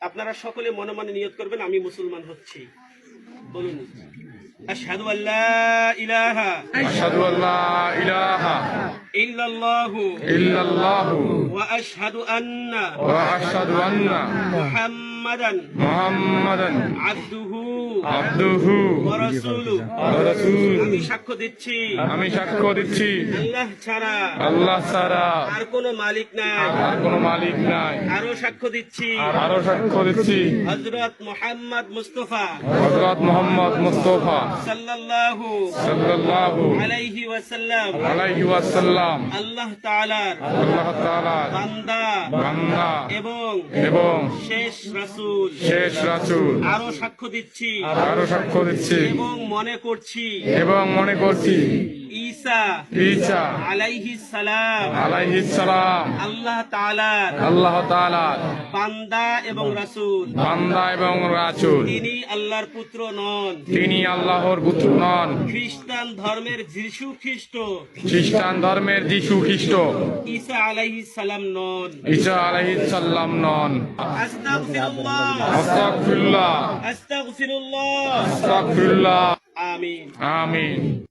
আপনারা সকলে মনে মনে নিয়ত করবেন আমি মুসলমান হচ্ছি। বলুন। আশহাদু আল্লাহ ইলাহা আশহাদু আল্লাহ ইলাহা ইল্লাল্লাহু ইল্লাল্লাহু ওয়া আশহাদু আন্না ওয়া আশহাদু আন্না মুহাম্মাদান ওয়া আমি সাক্ষ্য দিচ্ছি। আমি সাক্ষ্য দিচ্ছি। আল্লাহ ছাড়া। আল্লাহ ছাড়া। আর কোনো মালিক নাই। আর কোনো মালিক নাই। আরও সাক্ষ্য দিচ্ছি। আরও সাক্ষ্য দিচ্ছি। হযরত মুহাম্মদ মুস্তাফা। হযরত মুহাম্মদ মুস্তাফা। সাল্লাল্লাহু সাল্লাল্লাহু আলাইহি ওয়াসাল্লাম। আলাইহি ওয়াসাল্লাম। আল্লাহ তাআলার আল্লাহ তাআলা বান্দা। বান্দা। এবং এবং শেষ রাসূল। শেষ রাসূল। আরও সাক্ষ্য দিচ্ছি। আরও সাক্ষ্য দিচ্ছি। এবং মনে করছি এবং মনে করছি ঈসা ঈসা আলাইহিস সালাম। আলাইহিস সালাম। আল্লাহ তাআলার আল্লাহ তাআলা। বান্দা এবং রাসূল। বান্দা এবং রাসূল। তিনি আল্লাহর পুত্র নন। তিনি আল্লাহর পুত্র নন। খ্রিস্টান ধর্মের যিশু খ্রিস্ট। খ্রিস্টান ধর্মের যিশু খ্রিস্ট। ঈসা আলাইহিস সালাম নন। ঈসা আলাইহিস সালাম নন। আস্তাগফিরুল্লাহ। আমিন। আমিন।